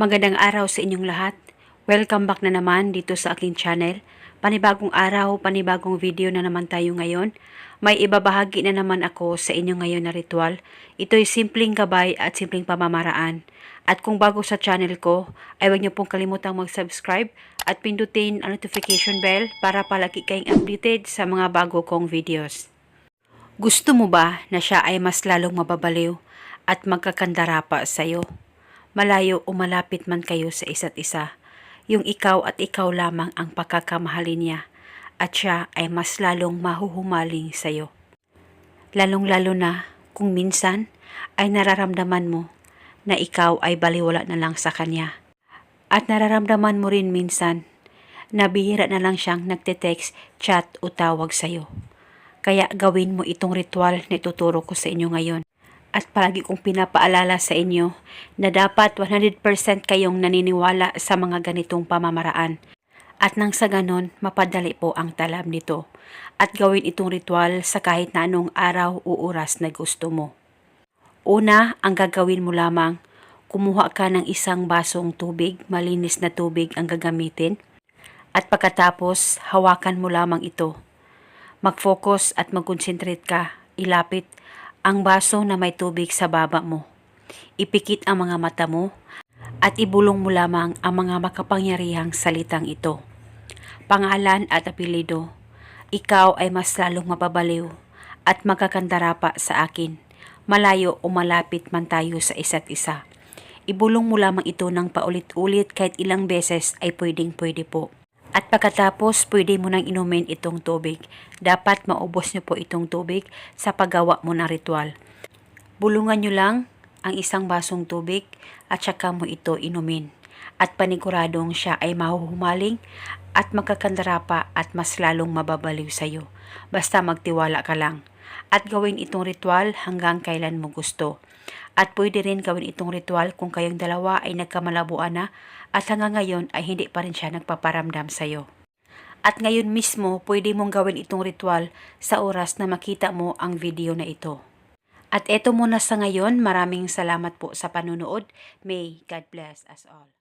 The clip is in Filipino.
Magandang araw sa inyong lahat. Welcome back na naman dito sa aking channel. Panibagong araw, panibagong video na naman tayo ngayon. May ibabahagi na naman ako sa inyo ngayon na ritual. Ito'y simpleng gabay at simpleng pamamaraan. At kung bago sa channel ko, ay huwag niyo pong kalimutang mag-subscribe at pindutin ang notification bell para palagi kayong updated sa mga bago kong videos. Gusto mo ba na siya ay mas lalong mababaliw at magkakandara pa sa'yo? Malayo o malapit man kayo sa isa't isa, yung ikaw at ikaw lamang ang pagkakamahalin niya at siya ay mas lalong mahuhumaling sa'yo. Lalong-lalo na kung minsan ay nararamdaman mo na ikaw ay baliwala na lang sa kanya. At nararamdaman mo rin minsan na bihira na lang siyang nagte-text, chat o tawag sa'yo. Kaya gawin mo itong ritual na ituturo ko sa inyo ngayon. At palagi kong pinapaalala sa inyo na dapat 100% kayong naniniwala sa mga ganitong pamamaraan. At nang sa ganon, mapadali po ang talab nito. At gawin itong ritual sa kahit na anong araw o oras na gusto mo. Una, ang gagawin mo lamang, kumuha ka ng isang basong tubig, malinis na tubig ang gagamitin. At pagkatapos, hawakan mo lamang ito. Mag-focus at mag-concentrate ka. Ilapit ang baso na may tubig sa baba mo. Ipikit ang mga mata mo at ibulong mo lamang ang mga makapangyarihang salitang ito. Pangalan at apelido. Ikaw ay mas lalong mapabaliw at magkakandara pa sa akin. Malayo o malapit man tayo sa isa't isa. Ibulong mo lamang ito ng paulit-ulit kahit ilang beses ay pwedeng pwede po. At pagkatapos, pwede mo nang inumin itong tubig. Dapat maubos niyo po itong tubig sa paggawa mo ng ritual. Bulungan niyo lang ang isang basong tubig at saka mo ito inumin. At paniguradong siya ay mahuhumaling at magkakandara pa at mas lalong mababaliw sa iyo. Basta magtiwala ka lang. At gawin itong ritual hanggang kailan mo gusto. At pwede rin gawin itong ritual kung kayong dalawa ay nagkamalabuan na at hanggang ngayon ay hindi pa rin siya nagpaparamdam sa iyo. At ngayon mismo, pwede mong gawin itong ritual sa oras na makita mo ang video na ito. At eto muna sa ngayon, maraming salamat po sa panunood. May God bless us all.